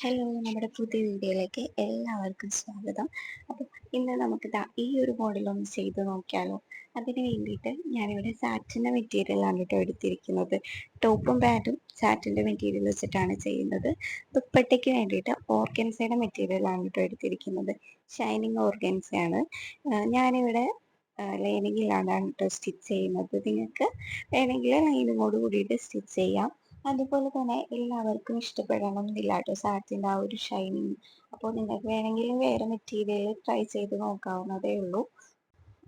Hello നമ്മുടെ പുതിയ വീഡിയോയിലേക്ക് എല്ലാവർക്കും സ്വാഗതം. അപ്പോൾ ഇന്ന് നമുക്ക് ഈ ഒരു മോഡൽ ഒന്ന് ചെയ്ത് നോക്കിയാലോ. അതിന് വേണ്ടിയിട്ട് ഞാനിവിടെ സാറ്റിന്റെ മെറ്റീരിയലാണ് കേട്ടോ എടുത്തിരിക്കുന്നത്. ടോപ്പും പാന്റും സാറ്റിന്റെ മെറ്റീരിയൽ വെച്ചിട്ടാണ് ചെയ്യുന്നത്. ദുപ്പട്ടയ്ക്ക് വേണ്ടിയിട്ട് ഓർഗൻസയുടെ മെറ്റീരിയലാണ് കേട്ടോ എടുത്തിരിക്കുന്നത്. ഷൈനിങ് ഓർഗൻസയാണ് ഞാനിവിടെ ലൈനിങ്ങിലാണ് കേട്ടോ സ്റ്റിച്ച് ചെയ്യുന്നത്. നിങ്ങൾക്ക് വേണമെങ്കിൽ ലൈനിങ്ങോട് കൂടിയിട്ട് സ്റ്റിച്ച് ചെയ്യാം. അതുപോലെ തന്നെ എല്ലാവർക്കും ഇഷ്ടപ്പെടണം എന്നില്ല കേട്ടോ സാറ്റിന്റെ ആ ഒരു ഷൈനിങ് അപ്പോൾ നിങ്ങൾക്ക് വേണമെങ്കിൽ വേറെ മെറ്റീരിയൽ ട്രൈ ചെയ്ത് നോക്കാവുന്നതേ ഉള്ളൂ.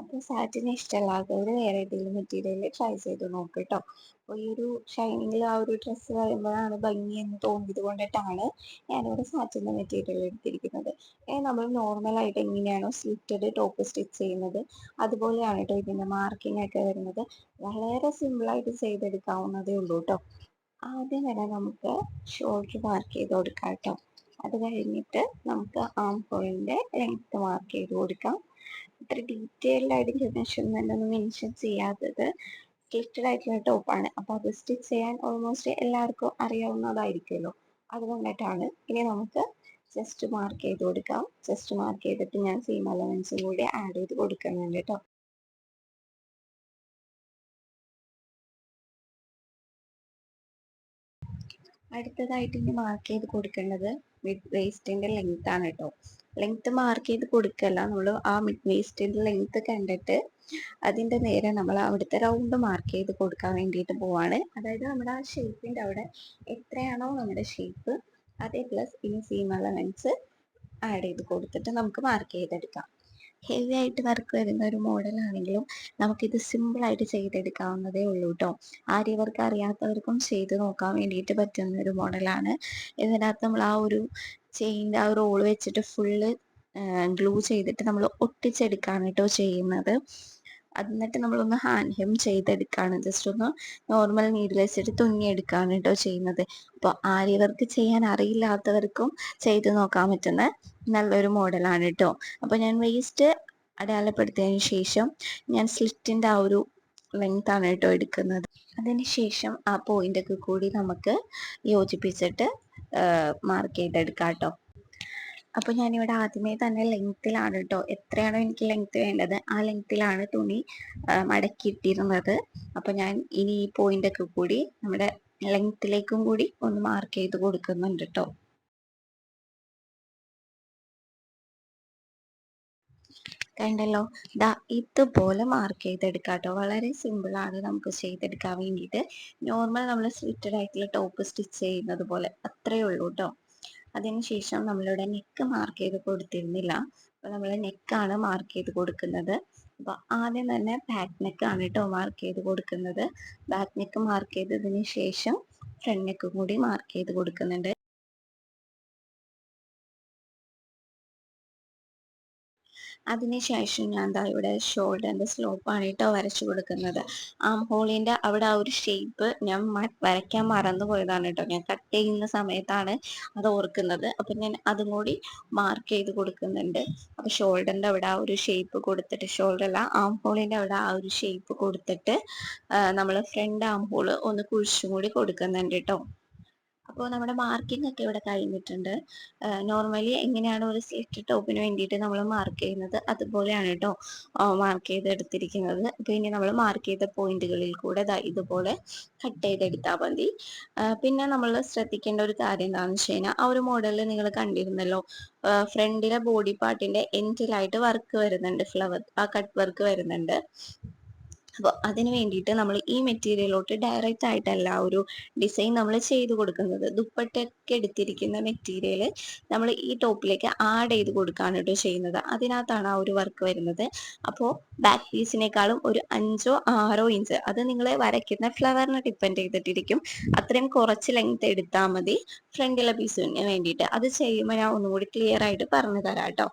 അപ്പോൾ സാറ്റിന് ഇഷ്ടമല്ലാത്തവർ വേറെ ഏതെങ്കിലും മെറ്റീരിയൽ ട്രൈ ചെയ്ത് നോക്ക് കേട്ടോ അപ്പോൾ ഈ ഒരു ഷൈനിങ്ങിൽ ആ ഒരു ഡ്രസ്സ് വരുമ്പോഴാണ് ഭംഗി എന്ന് തോന്നിയത് കൊണ്ടിട്ടാണ് ഞാനിവിടെ സാറ്റിന്റെ മെറ്റീരിയൽ എടുത്തിരിക്കുന്നത്. നമ്മൾ നോർമലായിട്ട് എങ്ങനെയാണോ സ്ലിറ്റഡ് ടോപ്പ് സ്റ്റിച്ച് ചെയ്യുന്നത്? അതുപോലെയാണ് കേട്ടോ ഇതിന്റെ മാർക്കിംഗ് ഒക്കെ വരുന്നത്. വളരെ സിമ്പിളായിട്ട് ചെയ്തെടുക്കാവുന്നതേ ഉള്ളൂ കേട്ടോ ആദ്യം തന്നെ നമുക്ക് ഷോൾഡർ മാർക്ക് ചെയ്ത് കൊടുക്കാം കേട്ടോ അത് കഴിഞ്ഞിട്ട് നമുക്ക് ആം ഹോളിന്റെ ലെങ്ത് മാർക്ക് ചെയ്ത് കൊടുക്കാം. ഇത്ര ഡീറ്റെയിൽഡ് ആയിട്ട് മെഷർമെന്റ് ഒന്നും മെൻഷൻ ചെയ്യാത്തത്. സ്റ്റിറ്റഡ് ആയിട്ടുള്ള ടോപ്പാണ് അപ്പോൾ അത് സ്റ്റിച്ച് ചെയ്യാൻ ഓൾമോസ്റ്റ് എല്ലാവർക്കും അറിയാവുന്നതായിരിക്കുമല്ലോ. അതുകൊണ്ടിട്ടാണ് ഇനി നമുക്ക് ജസ്റ്റ് മാർക്ക് ചെയ്ത് കൊടുക്കാം. ജസ്റ്റ് മാർക്ക് ചെയ്തിട്ട് ഞാൻ സീം അലവൻസും കൂടി ആഡ് ചെയ്ത് കൊടുക്കുന്നുണ്ട് കേട്ടോ അടുത്തതായിട്ട് ഇനി മാർക്ക് ചെയ്ത് കൊടുക്കേണ്ടത് മിഡ് വേസ്റ്റിന്റെ ലെങ്ത് ആണ് കേട്ടോ ലെങ്ത് മാർക്ക് ചെയ്ത് കൊടുക്കല്ല. നമ്മൾ ആ മിഡ് വേസ്റ്റിന്റെ ലെങ്ത് കണ്ടിട്ട് അതിന്റെ നേരെ നമ്മൾ അവിടുത്തെ റൗണ്ട് മാർക്ക് ചെയ്ത് കൊടുക്കാൻ വേണ്ടിയിട്ട് പോവാണ്. അതായത് നമ്മുടെ ആ ഷേപ്പിന്റെ അവിടെ എത്രയാണോ നമ്മുടെ ഷേപ്പ് അതേ പ്ലസ് ഇനി സീം അലവൻസ് ആഡ് ചെയ്ത് കൊടുത്തിട്ട് നമുക്ക് മാർക്ക് ചെയ്തെടുക്കാം. ഹെവി ആയിട്ട് വർക്ക് വരുന്ന ഒരു മോഡലാണെങ്കിലും നമുക്കിത് സിമ്പിളായിട്ട് ചെയ്തെടുക്കാവുന്നതേ ഉള്ളൂ കേട്ടോ ആര്യവർക്ക് അറിയാത്തവർക്കും ചെയ്ത് നോക്കാൻ വേണ്ടിയിട്ട് പറ്റുന്ന ഒരു മോഡലാണ് ഇതിനകത്ത് നമ്മൾ ആ ഒരു ചെയിന്റെ ആ റോൾ വെച്ചിട്ട് ഫുള്ള് ഗ്ലൂ ചെയ്തിട്ട് നമ്മൾ ഒട്ടിച്ചെടുക്കാണ് കേട്ടോ ചെയ്യുന്നത്. എന്നിട്ട് നമ്മളൊന്ന് ഹാൻഡ് ഹെം ചെയ്തെടുക്കുകയാണ് ജസ്റ്റ് ഒന്ന് നോർമൽ നീഡിൽ വെച്ചിട്ട് തുന്നിയെടുക്കുകയാണ് കേട്ടോ ചെയ്യുന്നത്. അപ്പോൾ ആര്യവർക്ക് ചെയ്യാൻ അറിയില്ലാത്തവർക്കും ചെയ്ത് നോക്കാൻ പറ്റുന്ന നല്ലൊരു മോഡലാണ് കേട്ടോ അപ്പോൾ ഞാൻ വേസ്റ്റ് അടയാളപ്പെടുത്തിയതിന് ശേഷം ഞാൻ സ്ലിറ്റിന്റെ ആ ഒരു ലെങ്ത് ആണ് കേട്ടോ എടുക്കുന്നത്. അതിന് ശേഷം ആ പോയിന്റൊക്കെ കൂടി നമുക്ക് യോജിപ്പിച്ചിട്ട് മാർക്ക് ചെയ്തെടുക്കാം കേട്ടോ അപ്പോൾ ഞാനിവിടെ ആദ്യമേ തന്നെ ലെങ്ത്തിലാണ് കേട്ടോ എത്രയാണോ എനിക്ക് ലെങ്ത്ത് വേണ്ടത് ആ ലെങ്ത്തിലാണ് തുണി മടക്കിയിട്ടിരുന്നത്. അപ്പോൾ ഞാൻ ഇനി ഈ പോയിന്റൊക്കെ കൂടി നമ്മുടെ ലെങ്ത്തിലേക്കും കൂടി ഒന്ന് മാർക്ക് ചെയ്ത് കൊടുക്കുന്നുണ്ട് കേട്ടോ കണ്ടല്ലോ? ദാ ഇതുപോലെ മാർക്ക് ചെയ്തെടുക്കാം കേട്ടോ വളരെ സിമ്പിളാണ് നമുക്ക് ചെയ്തെടുക്കാൻ വേണ്ടിയിട്ട്. നോർമൽ നമ്മൾ സ്ലിറ്റഡ് ആയിട്ടുള്ള ടോപ്പ് സ്റ്റിച്ച് ചെയ്യുന്നത് പോലെ. അത്രയേ ഉള്ളൂ കേട്ടോ അതിനുശേഷം നമ്മളിവിടെ നെക്ക് മാർക്ക് ചെയ്ത് കൊടുത്തിരുന്നില്ല. അപ്പോൾ നമ്മൾ നെക്കാണ് മാർക്ക് ചെയ്ത് കൊടുക്കുന്നത്. അപ്പോൾ ആദ്യം തന്നെ ബാക്ക് നെക്കാണ് കേട്ടോ മാർക്ക് ചെയ്ത് കൊടുക്കുന്നത്. ബാക്ക് നെക്ക് മാർക്ക് ചെയ്തതിന് ശേഷം ഫ്രണ്ട് നെക്കും കൂടി മാർക്ക് ചെയ്ത് കൊടുക്കുന്നുണ്ട്. അതിനുശേഷം ഞാൻ എന്താ ഇവിടെ ഷോൾഡറിന്റെ സ്ലോപ്പാണ് കേട്ടോ വരച്ചു കൊടുക്കുന്നത്. ആം ഹോളിന്റെ അവിടെ ആ ഒരു ഷേപ്പ് ഞാൻ വരയ്ക്കാൻ മറന്നു പോയതാണ് കേട്ടോ ഞാൻ കട്ട് ചെയ്യുന്ന സമയത്താണ് അത് ഓർക്കുന്നത്. അപ്പൊ ഞാൻ അതും കൂടി മാർക്ക് ചെയ്ത് കൊടുക്കുന്നുണ്ട്. അപ്പൊ ഷോൾഡറിന്റെ അവിടെ ആ ഒരു ഷേപ്പ് കൊടുത്തിട്ട് ഷോൾഡർ അല്ല ആം ഹോളിന്റെ അവിടെ ആ ഒരു ഷേപ്പ് കൊടുത്തിട്ട് നമ്മൾ ഫ്രണ്ട് ആം ഹോൾ ഒന്ന് കുഴിച്ചും കൂടി കൊടുക്കുന്നുണ്ട് കേട്ടോ അപ്പോൾ നമ്മുടെ മാർക്കിംഗ് ഒക്കെ ഇവിടെ കഴിഞ്ഞിട്ടുണ്ട്. നോർമലി എങ്ങനെയാണ് ഒരു സ്ലിറ്റ് ടോപ്പിന് വേണ്ടിയിട്ട് നമ്മൾ മാർക്ക് ചെയ്യുന്നത്? അതുപോലെയാണ് കേട്ടോ മാർക്ക് ചെയ്തെടുത്തിരിക്കുന്നത്. അപ്പോൾ ഇനി നമ്മൾ മാർക്ക് ചെയ്ത പോയിന്റുകളിൽ കൂടെ ഇതുപോലെ കട്ട് ചെയ്തെടുത്താൽ മതി. പിന്നെ നമ്മൾ ശ്രദ്ധിക്കേണ്ട ഒരു കാര്യം എന്താണെന്ന് വെച്ച് കഴിഞ്ഞാൽ ആ ഒരു മോഡലിൽ നിങ്ങൾ കണ്ടിരുന്നല്ലോ. ഫ്രണ്ടിലെ ബോഡി പാർട്ടിന്റെ എൻഡിലായിട്ട് വർക്ക് വരുന്നുണ്ട്. ഫ്ലവർ ആ കട്ട് വർക്ക് വരുന്നുണ്ട്. അപ്പോൾ അതിന് വേണ്ടിയിട്ട് നമ്മൾ ഈ മെറ്റീരിയലോട്ട് ഡയറക്റ്റ് ആയിട്ടല്ല ഒരു ഡിസൈൻ നമ്മൾ ചെയ്ത് കൊടുക്കുന്നത്. ദുപ്പട്ടൊക്കെ എടുത്തിരിക്കുന്ന മെറ്റീരിയൽ നമ്മൾ ഈ ടോപ്പിലേക്ക് ആഡ് ചെയ്ത് കൊടുക്കുകയാണ് കേട്ടോ ചെയ്യുന്നത്. അതിനകത്താണ് ആ ഒരു വർക്ക് വരുന്നത്. അപ്പോൾ ബാക്ക് പീസിനേക്കാളും ഒരു അഞ്ചോ ആറോ ഇഞ്ച് അത് നിങ്ങൾ വരയ്ക്കുന്ന ഫ്ലവറിനെ ഡിപ്പെൻഡ് ചെയ്തിട്ടിരിക്കും. അത്രയും കുറച്ച് ലെങ്ത് എടുത്താൽ മതി. ഫ്രണ്ടിലെ പീസിന് വേണ്ടിയിട്ട്. അത് ചെയ്യുമ്പോൾ ഞാൻ ഒന്നുകൂടി ക്ലിയർ ആയിട്ട് പറഞ്ഞു തരാം കേട്ടോ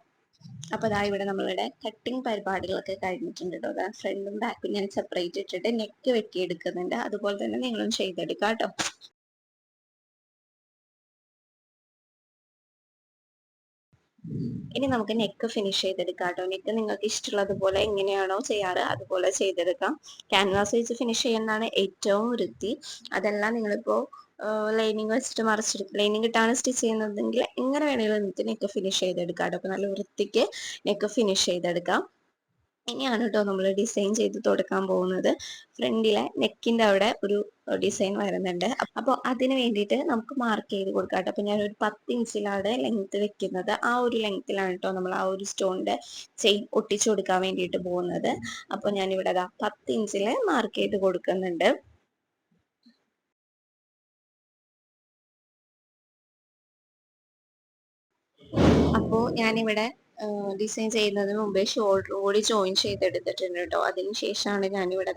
അപ്പോൾ അതാ ഇവിടെ നമ്മളുടെ കട്ടിങ് പരിപാടികളൊക്കെ കഴിഞ്ഞിട്ടുണ്ട് കേട്ടോ അതാ ഫ്രണ്ടും ബാക്കും ഞാൻ സെപ്പറേറ്റ് ഇട്ടിട്ട് നെക്ക് വെട്ടിയെടുക്കുന്നുണ്ട്. അതുപോലെ തന്നെ നിങ്ങളും ചെയ്തെടുക്കാം കേട്ടോ ഇനി നമുക്ക് നെക്ക് ഫിനിഷ് ചെയ്തെടുക്കാം കേട്ടോ നെക്ക് നിങ്ങൾക്ക് ഇഷ്ടമുള്ളതുപോലെ എങ്ങനെയാണോ ചെയ്യാറ് അതുപോലെ ചെയ്തെടുക്കാം. ക്യാൻവാസ് വെച്ച് ഫിനിഷ് ചെയ്യുന്നതാണ് ഏറ്റവും വൃത്തി. അതെല്ലാം നിങ്ങളിപ്പോ ലൈനിങ് വെച്ചിട്ട് മറിച്ചെടുക്കും ലൈനിങ് ഇട്ടാണ് സ്റ്റിച്ച് ചെയ്യുന്നതെങ്കിൽ എങ്ങനെ വേണമെങ്കിലും നെക്ക് ഫിനിഷ് ചെയ്തെടുക്കാം കേട്ടോ. അപ്പോൾ നല്ല വൃത്തിക്ക് നെക്ക് ഫിനിഷ് ചെയ്തെടുക്കാം. ഇനിയാണ് കേട്ടോ നമ്മൾ ഡിസൈൻ ചെയ്ത് തുടക്കാൻ പോകുന്നത്. ഫ്രണ്ടിലെ നെക്കിന്റെ അവിടെ ഒരു ഡിസൈൻ വരുന്നുണ്ട്. അപ്പോൾ അതിന് വേണ്ടിയിട്ട് നമുക്ക് മാർക്ക് ചെയ്ത് കൊടുക്കാം കേട്ടോ. ഞാൻ ഒരു പത്ത് ഇഞ്ചിലാണ് ലെങ്ത് വെക്കുന്നത്. ആ ഒരു ലെങ്ത്തിലാണ് കേട്ടോ നമ്മൾ ആ ഒരു സ്റ്റോണിന്റെ ചെയിൻ ഒട്ടിച്ചു കൊടുക്കാൻ വേണ്ടിയിട്ട് പോകുന്നത്. അപ്പോൾ ഞാനിവിടെ പത്ത് ഇഞ്ചിൽ മാർക്ക് ചെയ്ത് കൊടുക്കുന്നുണ്ട്. അപ്പോൾ ഞാനിവിടെ ഡിസൈൻ ചെയ്യുന്നതിന് മുമ്പേ ഷോൾഡർ കൂടി ജോയിൻ ചെയ്തെടുത്തിട്ടുണ്ട് കേട്ടോ അതിന് ശേഷമാണ് ഞാനിവിടെ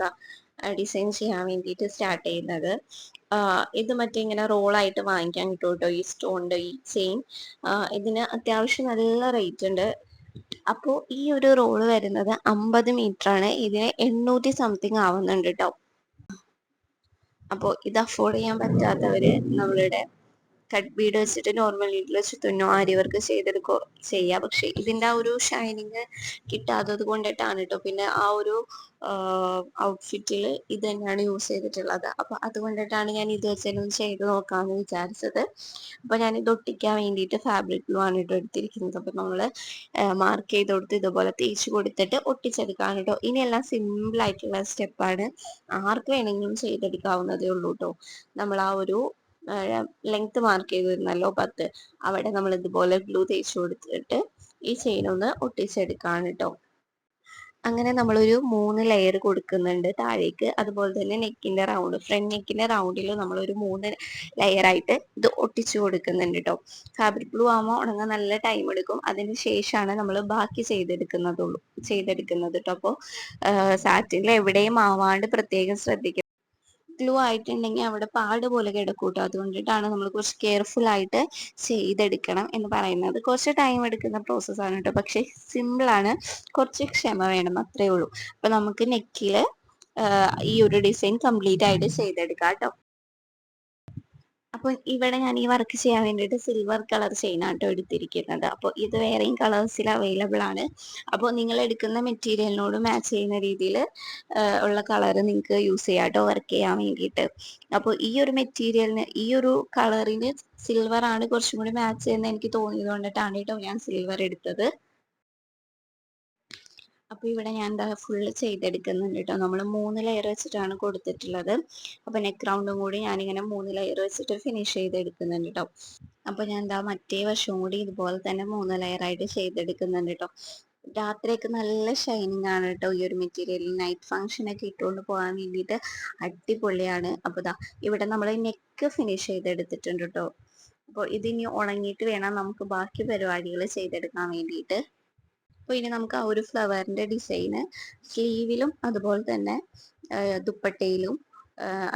ഡിസൈൻ ചെയ്യാൻ വേണ്ടിയിട്ട് സ്റ്റാർട്ട് ചെയ്യുന്നത്. ഇത് മറ്റേ ഇങ്ങനെ റോളായിട്ട് വാങ്ങിക്കാൻ കിട്ടും കേട്ടോ ഈ സ്റ്റോണിന്റെ ഈ ചെയിൻ ഇതിന് അത്യാവശ്യം നല്ല റേറ്റ് ഉണ്ട്. അപ്പോൾ ഈ ഒരു റോൾ വരുന്നത് അമ്പത് മീറ്റർ ആണ്. ഇതിന് എണ്ണൂറ്റി സംതിങ് ആവുന്നുണ്ട് കേട്ടോ അപ്പോൾ ഇത് അഫോർഡ് ചെയ്യാൻ പറ്റാത്തവര് നമ്മളുടെ കട്ട് ബീഡ് വെച്ചിട്ട് നോർമൽ നീഡിൽ വെച്ച് തുന്നോ ആരി വർക്ക് ചെയ്തെടുക്കോ ചെയ്യാം. പക്ഷെ ഇതിന്റെ ആ ഒരു ഷൈനിങ് കിട്ടാത്തത് കൊണ്ടിട്ടാണ് കേട്ടോ പിന്നെ ആ ഒരു ഔട്ട്ഫിറ്റിൽ ഇത് തന്നെയാണ് യൂസ് ചെയ്തിട്ടുള്ളത്. അപ്പൊ അതുകൊണ്ടിട്ടാണ് ഞാൻ ഇത് വെച്ചൊന്ന് ചെയ്ത് നോക്കാമെന്ന് വിചാരിച്ചത്. അപ്പൊ ഞാൻ ഇത് ഒട്ടിക്കാൻ വേണ്ടിയിട്ട് ഫാബ്രിക് ഗ്ലൂ ആണ് കേട്ടോ എടുത്തിരിക്കുന്നത്. അപ്പൊ നമ്മൾ മാർക്ക് ചെയ്ത് കൊടുത്ത് ഇതുപോലെ തേച്ച് കൊടുത്തിട്ട് ഒട്ടിച്ചെടുക്കാൻ കേട്ടോ ഇനിയെല്ലാം സിമ്പിൾ ആയിട്ടുള്ള സ്റ്റെപ്പാണ് ആർക്ക് വേണമെങ്കിലും ചെയ്തെടുക്കാവുന്നതേ ഉള്ളൂ കേട്ടോ നമ്മൾ ആ ഒരു ലെങ്ത് മാർക്ക് ചെയ്തിരുന്നല്ലോ പത്ത്. അവിടെ നമ്മൾ ഇതുപോലെ ഗ്ലൂ തേച്ച് കൊടുത്തിട്ട് ഈ ചെയിൻ ഒന്ന് ഒട്ടിച്ചെടുക്കാണ് കേട്ടോ അങ്ങനെ നമ്മളൊരു മൂന്ന് ലെയർ കൊടുക്കുന്നുണ്ട് താഴേക്ക്. അതുപോലെ തന്നെ നെക്കിന്റെ റൗണ്ട് ഫ്രണ്ട് നെക്കിന്റെ റൗണ്ടിൽ നമ്മളൊരു മൂന്ന് ലെയർ ആയിട്ട് ഇത് ഒട്ടിച്ചു കൊടുക്കുന്നുണ്ട് കേട്ടോ ഫാബ്രിക് ഗ്ലൂ ആകുമ്പോൾ ഉണങ്ങാൻ നല്ല ടൈം എടുക്കും. അതിന് ശേഷമാണ് നമ്മൾ ബാക്കി ചെയ്തെടുക്കുന്നതുള്ളൂ ചെയ്തെടുക്കുന്നത് കേട്ടോ അപ്പോൾ സാറ്റിൽ എവിടെയും ആവാണ്ട് പ്രത്യേകം ശ്രദ്ധിക്കുക ഗ്ലൂ ആയിട്ടുണ്ടെങ്കിൽ അവിടെ പാട് പോലെ കിടക്കൂട്ടോ. കേട്ടോ അതുകൊണ്ടിട്ടാണ് നമ്മൾ കുറച്ച് കെയർഫുൾ ആയിട്ട് ചെയ്തെടുക്കണം എന്ന് പറയുന്നത്. കുറച്ച് ടൈം എടുക്കുന്ന പ്രോസസ്സാണ് കേട്ടോ. പക്ഷെ സിമ്പിളാണ് കുറച്ച് ക്ഷമ വേണം അത്രേ ഉള്ളൂ. അപ്പൊ നമുക്ക് നെക്കിൽ ഈ ഒരു ഡിസൈൻ കംപ്ലീറ്റ് ആയിട്ട് ചെയ്തെടുക്കാം കേട്ടോ. അപ്പോൾ ഇവിടെ ഞാൻ ഈ വർക്ക് ചെയ്യാൻ വേണ്ടിയിട്ട് സിൽവർ കളർ ചെയിൻ ചെയിനാട്ടോ എടുത്തിരിക്കുന്നത്. അപ്പോൾ ഇത് വേറെയും കളേഴ്സിൽ അവൈലബിൾ ആണ്. അപ്പോൾ നിങ്ങൾ എടുക്കുന്ന മെറ്റീരിയലിനോട് മാച്ച് ചെയ്യുന്ന രീതിയിൽ ഉള്ള കളർ നിങ്ങൾക്ക് യൂസ് ചെയ്യാം വർക്ക് ചെയ്യാൻ വേണ്ടിയിട്ട്. അപ്പോൾ ഈ ഒരു മെറ്റീരിയലിന് ഈ ഒരു കളറിന് സിൽവർ ആണ് കുറച്ചും കൂടി മാച്ച് ചെയ്യുന്ന എനിക്ക് തോന്നിയത് കൊണ്ടിട്ടാണ് കേട്ടോ ഞാൻ സിൽവർ എടുത്തത്. അപ്പോൾ ഇവിടെ ഞാൻ എന്താ ഫുള്ള് ചെയ്തെടുക്കുന്നുണ്ട് കേട്ടോ. നമ്മൾ മൂന്ന് ലെയർ വെച്ചിട്ടാണ് കൊടുത്തിട്ടുള്ളത്. അപ്പോൾ നെക്ക് റൗണ്ടും കൂടി ഞാനിങ്ങനെ മൂന്ന് ലെയർ വെച്ചിട്ട് ഫിനിഷ് ചെയ്തെടുക്കുന്നുണ്ട് കേട്ടോ. അപ്പോൾ ഞാൻ എന്താ മറ്റേ വശവും കൂടി ഇതുപോലെ തന്നെ മൂന്ന് ലെയർ ആയിട്ട് ചെയ്തെടുക്കുന്നുണ്ട് കേട്ടോ. രാത്രിയൊക്കെ നല്ല ഷൈനിങ് ആണ് കേട്ടോ ഈ ഒരു മെറ്റീരിയൽ നൈറ്റ് ഫംഗ്ഷൻ ഒക്കെ ഇട്ടുകൊണ്ട് പോകാൻ വേണ്ടിയിട്ട് അടിപൊളിയാണ്. അപ്പോൾ ഇതാ ഇവിടെ നമ്മൾ നെക്ക് ഫിനിഷ് ചെയ്തെടുത്തിട്ടുണ്ട് കേട്ടോ. അപ്പോൾ ഇതിനി ഉണങ്ങിയിട്ട് വേണം നമുക്ക് ബാക്കി പരിപാടികൾ ചെയ്തെടുക്കാൻ വേണ്ടിയിട്ട്. അപ്പോൾ ഇനി നമുക്ക് ആ ഒരു ഫ്ലവറിന്റെ ഡിസൈന് സ്ലീവിലും അതുപോലെ തന്നെ ദുപ്പട്ടയിലും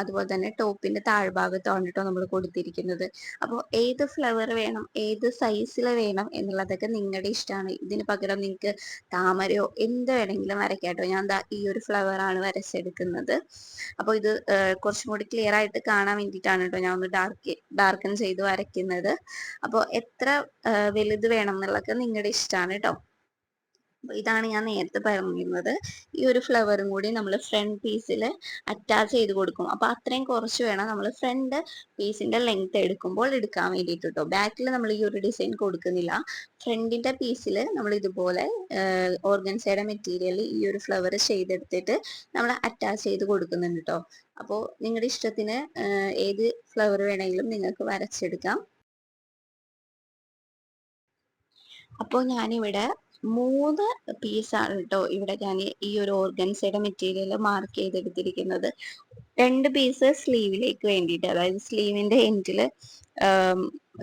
അതുപോലെ തന്നെ ടോപ്പിന്റെ താഴ്ഭാഗത്താണ് കേട്ടോ നമ്മൾ കൊടുത്തിരിക്കുന്നത്. അപ്പോൾ ഏത് ഫ്ലവർ വേണം ഏത് സൈസിൽ വേണം എന്നുള്ളതൊക്കെ നിങ്ങളുടെ ഇഷ്ടമാണ് ഇതിന് പകരം നിങ്ങൾക്ക് താമരയോ എന്ത് വേണമെങ്കിലും വരയ്ക്കാം കേട്ടോ ഞാൻ ദാ ഈ ഒരു ഫ്ലവർ ആണ് വരച്ചെടുക്കുന്നത്. അപ്പോൾ ഇത് കുറച്ചും കൂടി ക്ലിയർ ആയിട്ട് കാണാൻ വേണ്ടിയിട്ടാണ് കേട്ടോ ഞാൻ ഒന്ന് ഡാർക്ക് ഡാർക്കൻ ചെയ്ത് വരയ്ക്കുന്നത്. അപ്പോൾ എത്ര വലുത് വേണം എന്നുള്ളതൊക്കെ നിങ്ങളുടെ ഇഷ്ടമാണ് കേട്ടോ ഇതാണ് ഞാൻ നേരത്തെ പറഞ്ഞിരുന്നത്. ഈ ഒരു ഫ്ലവറും കൂടി നമ്മൾ ഫ്രണ്ട് പീസിൽ അറ്റാച്ച് ചെയ്ത് കൊടുക്കും. അപ്പൊ അത്രയും കുറച്ച് വേണം നമ്മൾ ഫ്രണ്ട് പീസിന്റെ ലെങ്ത് എടുക്കുമ്പോൾ എടുക്കാൻ വേണ്ടിയിട്ട് കേട്ടോ ബാക്കിൽ നമ്മൾ ഈ ഒരു ഡിസൈൻ കൊടുക്കുന്നില്ല. ഫ്രണ്ടിന്റെ പീസിൽ നമ്മൾ ഇതുപോലെ ഓർഗൻസയുടെ മെറ്റീരിയൽ ഈ ഒരു ഫ്ലവർ ചെയ്തെടുത്തിട്ട് നമ്മൾ അറ്റാച്ച് ചെയ്ത് കൊടുക്കുന്നുണ്ട് കേട്ടോ അപ്പോൾ നിങ്ങളുടെ ഇഷ്ടത്തിന് ഏത് ഫ്ലവർ വേണമെങ്കിലും നിങ്ങൾക്ക് വരച്ചെടുക്കാം. അപ്പോൾ ഞാനിവിടെ മൂന്ന് പീസാണ് കേട്ടോ ഇവിടെ ഞാൻ ഈ ഒരു ഓർഗൻസയുടെ മെറ്റീരിയൽ മാർക്ക് ചെയ്തെടുത്തിരിക്കുന്നത്. രണ്ട് പീസ് സ്ലീവിലേക്ക് വേണ്ടിയിട്ട് അതായത് സ്ലീവിന്റെ എൻഡിൽ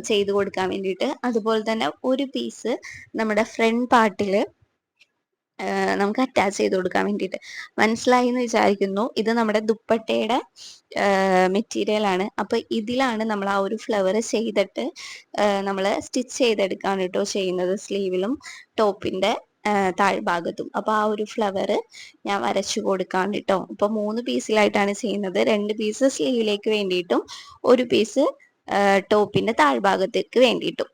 ചെയ്തു കൊടുക്കാൻ വേണ്ടിയിട്ട്. അതുപോലെ തന്നെ ഒരു പീസ് നമ്മുടെ ഫ്രണ്ട് പാർട്ടിൽ നമുക്ക് അറ്റാച്ച് ചെയ്ത് കൊടുക്കാൻ വേണ്ടിയിട്ട്. മനസ്സിലായി എന്ന് വിചാരിക്കുന്നു. ഇത് നമ്മുടെ ദുപ്പട്ടയുടെ മെറ്റീരിയൽ ആണ്. അപ്പൊ ഇതിലാണ് നമ്മൾ ആ ഒരു ഫ്ലവർ ചെയ്തിട്ട് നമ്മൾ സ്റ്റിച്ച് ചെയ്തെടുക്കാണ് കേട്ടോ ചെയ്യുന്നത് സ്ലീവിലും ടോപ്പിന്റെ താഴ്ഭാഗത്തും. അപ്പൊ ആ ഒരു ഫ്ലവർ ഞാൻ വരച്ചു കൊടുക്കാൻ കേട്ടോ. ഇപ്പൊ മൂന്ന് പീസിലായിട്ടാണ് ചെയ്യുന്നത്. രണ്ട് പീസ് സ്ലീവിലേക്ക് വേണ്ടിയിട്ടും ഒരു പീസ് ടോപ്പിന്റെ താഴ്ഭാഗത്തേക്ക് വേണ്ടിയിട്ടും.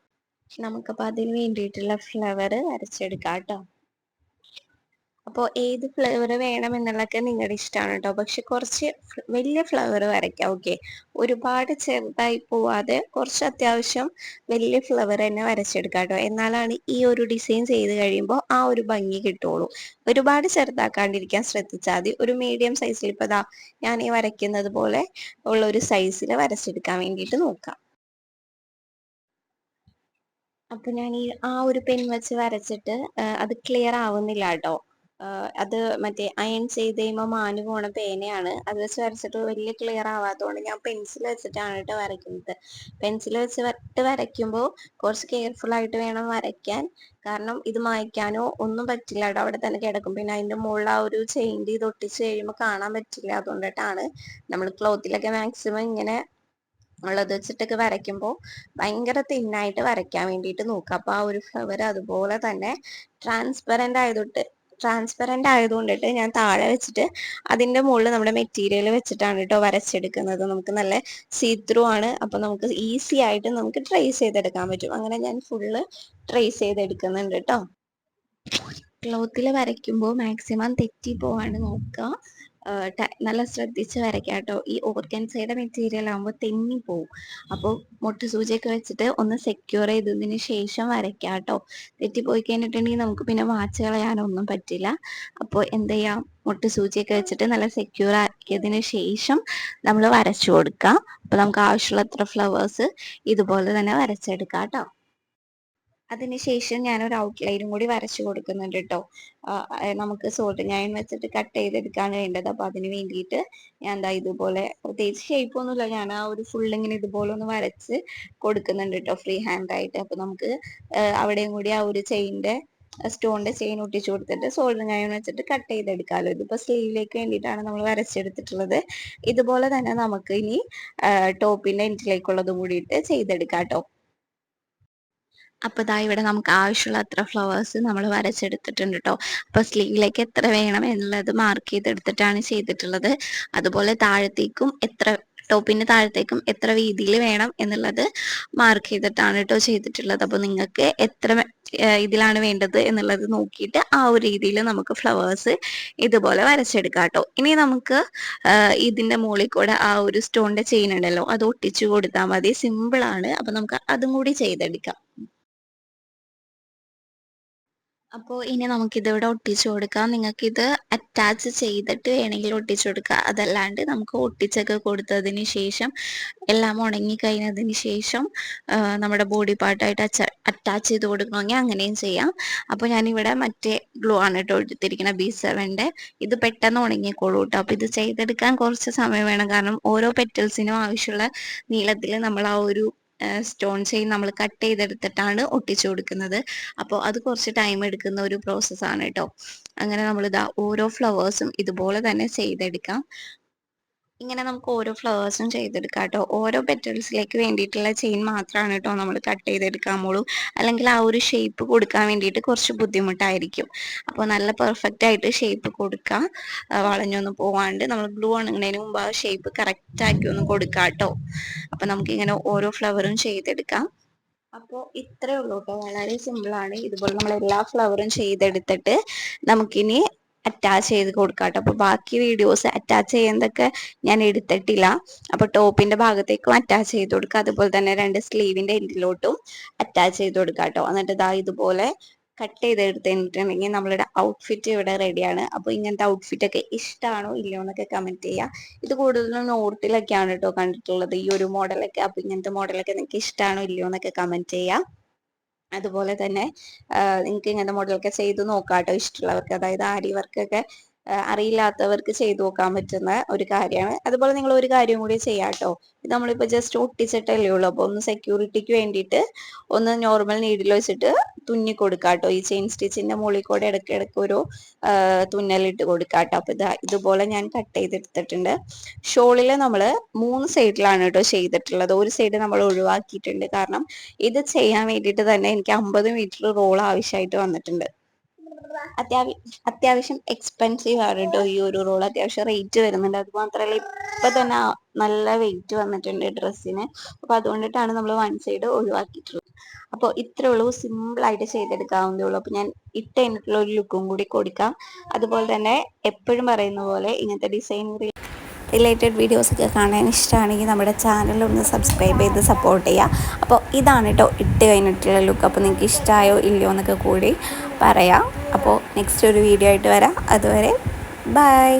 നമുക്കപ്പോ അതിന് വേണ്ടിയിട്ടുള്ള ഫ്ലവർ വരച്ചെടുക്കാം കേട്ടോ. അപ്പൊ ഏത് ഫ്ലേവർ വേണം എന്നുള്ളതൊക്കെ നിങ്ങളുടെ ഇഷ്ടമാണ് കേട്ടോ പക്ഷെ കുറച്ച് വലിയ ഫ്ലവർ വരയ്ക്കാം ഓക്കെ ഒരുപാട് ചെറുതായി പോവാതെ കുറച്ച് അത്യാവശ്യം വലിയ ഫ്ലവർ തന്നെ വരച്ചെടുക്കാം കേട്ടോ എന്നാലാണ് ഈ ഒരു ഡിസൈൻ ചെയ്ത് കഴിയുമ്പോൾ ആ ഒരു ഭംഗി കിട്ടുള്ളൂ ഒരുപാട് ചെറുതാക്കാണ്ടിരിക്കാൻ ശ്രദ്ധിച്ചാൽ മതി. ഒരു മീഡിയം സൈസിൽ ഇപ്പൊ ദാ ഞാൻ ഈ വരയ്ക്കുന്നത് പോലെ ഉള്ള ഒരു സൈസിൽ വരച്ചെടുക്കാൻ വേണ്ടിയിട്ട് നോക്കാം. അപ്പൊ ഞാൻ ഈ ആ ഒരു പെൻ വെച്ച് വരച്ചിട്ട് അത് ക്ലിയർ ആവുന്നില്ല കേട്ടോ അത് മറ്റേ അയൺ ചെയ്ത് കഴിയുമ്പോൾ മാനു പോണ പേനയാണ്. അത് വെച്ച് വരച്ചിട്ട് വലിയ ക്ലിയർ ആവാത്തതുകൊണ്ട് ഞാൻ പെൻസിൽ വെച്ചിട്ടാണ് കേട്ടോ വരയ്ക്കുന്നത്. പെൻസിൽ വെച്ച് വരട്ട് വരയ്ക്കുമ്പോൾ കുറച്ച് കെയർഫുൾ ആയിട്ട് വേണം വരയ്ക്കാൻ. കാരണം ഇത് മായ്ക്കാനോ ഒന്നും പറ്റില്ല കേട്ടോ അവിടെ തന്നെ കിടക്കും. പിന്നെ അതിന്റെ മുകളിൽ ആ ഒരു ചെയിന്റെ ഇത് ഒട്ടിച്ച് കഴിയുമ്പോൾ കാണാൻ പറ്റില്ല അതുകൊണ്ടിട്ടാണ് നമ്മൾ ക്ലോത്തിലൊക്കെ മാക്സിമം ഇങ്ങനെ ഉള്ളത് വെച്ചിട്ടൊക്കെ വരയ്ക്കുമ്പോൾ ഭയങ്കര തിന്നായിട്ട് വരയ്ക്കാൻ വേണ്ടിയിട്ട് നോക്കുക. അപ്പോൾ ആ ഒരു ഫ്ലവർ അതുപോലെ തന്നെ ട്രാൻസ്പെറന്റ് ആയതൊട്ട് ട്രാൻസ്പെറന്റ് ആയതുകൊണ്ടിട്ട് ഞാൻ താഴെ വെച്ചിട്ട് അതിന്റെ മുകളിൽ നമ്മുടെ മെറ്റീരിയൽ വെച്ചിട്ടാണ് കേട്ടോ വരച്ചെടുക്കുന്നത്. നമുക്ക് നല്ല സീത്രൂ ആണ്. അപ്പോൾ നമുക്ക് ഈസി ആയിട്ട് നമുക്ക് ട്രേസ് ചെയ്തെടുക്കാൻ പറ്റും. അങ്ങനെ ഞാൻ ഫുള്ള് ട്രേസ് ചെയ്തെടുക്കുന്നുണ്ട് കേട്ടോ ക്ലോത്തിൽ വരയ്ക്കുമ്പോൾ മാക്സിമം തെറ്റി പോവാണ്ട് നോക്കുക നല്ല ശ്രദ്ധിച്ച് വരയ്ക്കാം കേട്ടോ ഈ ഓർഗൻസയുടെ മെറ്റീരിയൽ ആകുമ്പോൾ തെന്നിപ്പോവും അപ്പോൾ മുട്ട സൂചിയൊക്കെ വെച്ചിട്ട് ഒന്ന് സെക്യൂർ ചെയ്തതിന് ശേഷം വരയ്ക്കാം കേട്ടോ തെറ്റിപ്പോയി കഴിഞ്ഞിട്ടുണ്ടെങ്കിൽ നമുക്ക് പിന്നെ വാച്ച് കളയാനൊന്നും പറ്റില്ല. അപ്പോൾ എന്ത് ചെയ്യാം? മുട്ട സൂചിയൊക്കെ വെച്ചിട്ട് നല്ല സെക്യൂർ ആക്കിയതിന് ശേഷം നമ്മൾ വരച്ചു കൊടുക്കാം. അപ്പോൾ നമുക്ക് ആവശ്യമുള്ള ഫ്ലവേഴ്സ് ഇതുപോലെ തന്നെ വരച്ചെടുക്കാം കേട്ടോ അതിനുശേഷം ഞാനൊരു ഔട്ട്ലൈനും കൂടി വരച്ചു കൊടുക്കുന്നുണ്ട് കേട്ടോ നമുക്ക് സോൾട്ട് ഞാൻ വെച്ചിട്ട് കട്ട് ചെയ്തെടുക്കാണ് വേണ്ടത്. അപ്പൊ അതിന് വേണ്ടിയിട്ട് ഞാൻ എന്താ ഇതുപോലെ പ്രത്യേകിച്ച് ഷേപ്പ് ഒന്നുമില്ല. ഞാൻ ആ ഒരു ഫുൾ ഇങ്ങനെ ഇതുപോലെ ഒന്ന് വരച്ച് കൊടുക്കുന്നുണ്ട് കേട്ടോ ഫ്രീ ഹാൻഡ് ആയിട്ട്. അപ്പൊ നമുക്ക് അവിടെയും കൂടി ആ ഒരു ചെയിന്റെ സ്റ്റോണിന്റെ ചെയിൻ ഒട്ടിച്ചു കൊടുത്തിട്ട് സോൾഡർ ഞാൻ വെച്ചിട്ട് കട്ട് ചെയ്തെടുക്കാമല്ലോ ഇതിപ്പോ സ്ലീവിലേക്ക് വേണ്ടിയിട്ടാണ് നമ്മൾ വരച്ചെടുത്തിട്ടുള്ളത്. ഇതുപോലെ തന്നെ നമുക്ക് ഇനി ടോപ്പിന്റെ എൻഡിലേക്കുള്ളത് കൂടിയിട്ട് ചെയ്തെടുക്കാം കേട്ടോ അപ്പോൾ ഇതാ ഇവിടെ നമുക്ക് ആവശ്യമുള്ള അത്ര ഫ്ലവേഴ്സ് നമ്മൾ വരച്ചെടുത്തിട്ടുണ്ട് കേട്ടോ അപ്പോൾ സ്ലീവിലേക്ക് എത്ര വേണം എന്നുള്ളത് മാർക്ക് ചെയ്തെടുത്തിട്ടാണ് ചെയ്തിട്ടുള്ളത്. അതുപോലെ താഴത്തേക്കും എത്ര ടോപ്പിന് താഴത്തേക്കും എത്ര വീതിയിൽ വേണം എന്നുള്ളത് മാർക്ക് ചെയ്തിട്ടാണ് കേട്ടോ ചെയ്തിട്ടുള്ളത്. അപ്പോൾ നിങ്ങൾക്ക് എത്ര ഇതിലാണ് വേണ്ടത് എന്നുള്ളത് നോക്കിയിട്ട് ആ ഒരു രീതിയിൽ നമുക്ക് ഫ്ലവേഴ്സ് ഇതുപോലെ വരച്ചെടുക്കാം കേട്ടോ ഇനി നമുക്ക് ഇതിന്റെ മുകളിൽ കൂടെ ആ ഒരു സ്റ്റോണിന്റെ ചെയിൻ ഉണ്ടല്ലോ അത് ഒട്ടിച്ചു കൊടുത്താൽ മതി. സിമ്പിൾ ആണ്. അപ്പൊ നമുക്ക് അതും കൂടി ചെയ്തെടുക്കാം. അപ്പോൾ ഇനി നമുക്കിതിവിടെ ഒട്ടിച്ചു കൊടുക്കാം. നിങ്ങൾക്ക് ഇത് അറ്റാച്ച് ചെയ്തിട്ട് വേണമെങ്കിൽ ഒട്ടിച്ചു കൊടുക്കാം. അതല്ലാണ്ട് നമുക്ക് ഒട്ടിച്ചൊക്കെ കൊടുത്തതിന് ശേഷം എല്ലാം ഉണങ്ങി കഴിഞ്ഞതിന് ശേഷം നമ്മുടെ ബോഡി പാർട്ടായിട്ട് അറ്റാച്ച് ചെയ്ത് കൊടുക്കണമെങ്കിൽ അങ്ങനെയും ചെയ്യാം. അപ്പോൾ ഞാനിവിടെ മറ്റേ ഗ്ലൂ ആണ് കേട്ടോ എടുത്തിരിക്കുന്നത് ബി സെവന്റെ ഇത് പെട്ടെന്ന് ഉണങ്ങിക്കോളൂ കേട്ടോ. അപ്പോൾ ഇത് ചെയ്തെടുക്കാൻ കുറച്ച് സമയം വേണം. കാരണം ഓരോ പെറ്റൽസിനും ആവശ്യമുള്ള നീളത്തിൽ നമ്മൾ ആ ഒരു സ്റ്റോൺ ചെയിൻ നമ്മൾ കട്ട് ചെയ്തെടുത്തിട്ടാണ് ഒട്ടിച്ചു കൊടുക്കുന്നത്. അപ്പോൾ അത് കുറച്ച് ടൈം എടുക്കുന്ന ഒരു പ്രോസസ്സാണ് കേട്ടോ. അങ്ങനെ നമ്മൾ ഓരോ ഫ്ലവേഴ്സും ഇതുപോലെ തന്നെ ചെയ്തെടുക്കാം. ഇങ്ങനെ നമുക്ക് ഓരോ ഫ്ലവേഴ്സും ചെയ്തെടുക്കാം കേട്ടോ. ഓരോ പെറ്റൽസിലേക്ക് വേണ്ടിയിട്ടുള്ള ചെയിൻ മാത്രമാണ് കേട്ടോ നമ്മൾ കട്ട് ചെയ്തെടുക്കാമുള്ളൂ അല്ലെങ്കിൽ ആ ഒരു ഷേപ്പ് കൊടുക്കാൻ വേണ്ടിയിട്ട് കുറച്ച് ബുദ്ധിമുട്ടായിരിക്കും. അപ്പോൾ നല്ല പെർഫെക്റ്റ് ആയിട്ട് ഷേപ്പ് കൊടുക്കാം. വളഞ്ഞൊന്നും പോവാണ്ട് നമ്മൾ ഗ്ലൂ ഉണങ്ങുന്നതിന് മുമ്പ് ആ ഷേപ്പ് കറക്റ്റ് ആക്കി ഒന്ന് കൊടുക്കാം കേട്ടോ. അപ്പോൾ നമുക്കിങ്ങനെ ഓരോ ഫ്ലവറും ചെയ്തെടുക്കാം. അപ്പോൾ ഇത്രയേ ഉള്ളൂ കേട്ടോ. വളരെ സിമ്പിളാണ് ഇതുപോലെ നമ്മൾ എല്ലാ ഫ്ലവറും ചെയ്തെടുത്തിട്ട് നമുക്കിനി അറ്റാച്ച് ചെയ്ത് കൊടുക്കാം കേട്ടോ അപ്പോൾ ബാക്കി വീഡിയോസ് അറ്റാച്ച് ചെയ്യുന്നതൊക്കെ ഞാൻ എടുത്തിട്ടില്ല. അപ്പോൾ ടോപ്പിന്റെ ഭാഗത്തേക്കും അറ്റാച്ച് ചെയ്ത് കൊടുക്കുക അതുപോലെ തന്നെ രണ്ട് സ്ലീവിന്റെ എൻഡിലോട്ടും അറ്റാച്ച് ചെയ്ത് കൊടുക്കാം കേട്ടോ എന്നിട്ട് ഇതാ ഇതുപോലെ കട്ട് ചെയ്തെടുത്തിട്ടുണ്ടെങ്കിൽ നമ്മളുടെ ഔട്ട്ഫിറ്റ് ഇവിടെ റെഡിയാണ് അപ്പോൾ ഇങ്ങനത്തെ ഔട്ട്ഫിറ്റ് ഒക്കെ ഇഷ്ടമാണോ ഇല്ലയോ എന്നൊക്കെ കമന്റ് ചെയ്യുക ഇത് കൂടുതലും നോർത്തിലൊക്കെയാണ് കേട്ടോ കണ്ടിട്ടുള്ളത്. ഈ ഒരു മോഡലൊക്കെ അപ്പോൾ ഇങ്ങനത്തെ മോഡലൊക്കെ നിങ്ങൾക്ക് ഇഷ്ടമാണോ ഇല്ലയോ എന്നൊക്കെ കമന്റ് ചെയ്യാം. അതുപോലെ തന്നെ നിങ്ങൾക്ക് ഇങ്ങനത്തെ മോഡലൊക്കെ ചെയ്ത് നോക്കാം കേട്ടോ ഇഷ്ടമുള്ളവർക്ക് അതായത് ആരി വർക്കൊക്കെ അറിയില്ലാത്തവർക്ക് ചെയ്തു നോക്കാൻ പറ്റുന്ന ഒരു കാര്യമാണ്. അതുപോലെ നിങ്ങൾ ഒരു കാര്യം കൂടി ചെയ്യാം കേട്ടോ ഇത് നമ്മളിപ്പോൾ ജസ്റ്റ് ഒട്ടിച്ചിട്ടല്ലേ ഉള്ളൂ. അപ്പോൾ ഒന്ന് സെക്യൂരിറ്റിക്ക് വേണ്ടിയിട്ട് ഒന്ന് നോർമൽ നീഡിൽ വെച്ചിട്ട് തുന്നി കൊടുക്കാം കേട്ടോ ഈ ചെയിൻ സ്റ്റിച്ചിന്റെ മുകളിൽ കൂടെ ഇടയ്ക്ക് ഇടയ്ക്ക് ഒരു തുന്നലിട്ട് കൊടുക്കാം കേട്ടോ അപ്പോൾ ഇതാ ഇതുപോലെ ഞാൻ കട്ട് ചെയ്തെടുത്തിട്ടുണ്ട്. ഷോളിൽ നമ്മൾ മൂന്ന് സൈഡിലാണ് കേട്ടോ ചെയ്തിട്ടുള്ളത്. ഒരു സൈഡ് നമ്മൾ ഒഴിവാക്കിയിട്ടുണ്ട്. കാരണം ഇത് ചെയ്യാൻ വേണ്ടിയിട്ട് തന്നെ എനിക്ക് അമ്പത് മീറ്റർ റോൾ ആവശ്യമായിട്ട് വന്നിട്ടുണ്ട്. അത്യാവശ്യം അത്യാവശ്യം എക്സ്പെൻസീവ് ആണ് കേട്ടോ ഈ ഒരു റോൾ അത്യാവശ്യം റേറ്റ് വരുന്നുണ്ട്. അത് മാത്രമല്ല ഇപ്പൊ തന്നെ നല്ല വെയിറ്റ് വന്നിട്ടുണ്ട് ഡ്രസ്സിന്. അപ്പൊ അതുകൊണ്ടിട്ടാണ് നമ്മൾ വൺ സൈഡ് ഒഴിവാക്കിയിട്ടുള്ളത്. അപ്പോൾ ഇത്രേ ഉള്ളൂ. സിമ്പിൾ ആയിട്ട് ചെയ്തെടുക്കാവുന്നേ ഉള്ളൂ. അപ്പോൾ ഞാൻ ഇട്ട് കഴിഞ്ഞിട്ടുള്ള ഒരു ലുക്കും കൂടി കൊടുക്കാം. അതുപോലെ തന്നെ എപ്പോഴും പറയുന്ന പോലെ ഇങ്ങനത്തെ ഡിസൈൻ റിലേറ്റഡ് വീഡിയോസ് ഒക്കെ കാണാൻ ഇഷ്ടമാണെങ്കിൽ നമ്മുടെ ചാനലൊന്ന് സബ്സ്ക്രൈബ് ചെയ്ത് സപ്പോർട്ട് ചെയ്യുക. അപ്പോൾ ഇതാണ് കേട്ടോ ഇട്ട് കഴിഞ്ഞിട്ടുള്ള ലുക്ക് അപ്പോൾ നിങ്ങൾക്ക് ഇഷ്ടമായോ ഇല്ലയോ എന്നൊക്കെ കൂടി പറയാം. അപ്പോൾ നെക്സ്റ്റ് ഒരു വീഡിയോ ആയിട്ട് വരാം. അതുവരെ ബൈ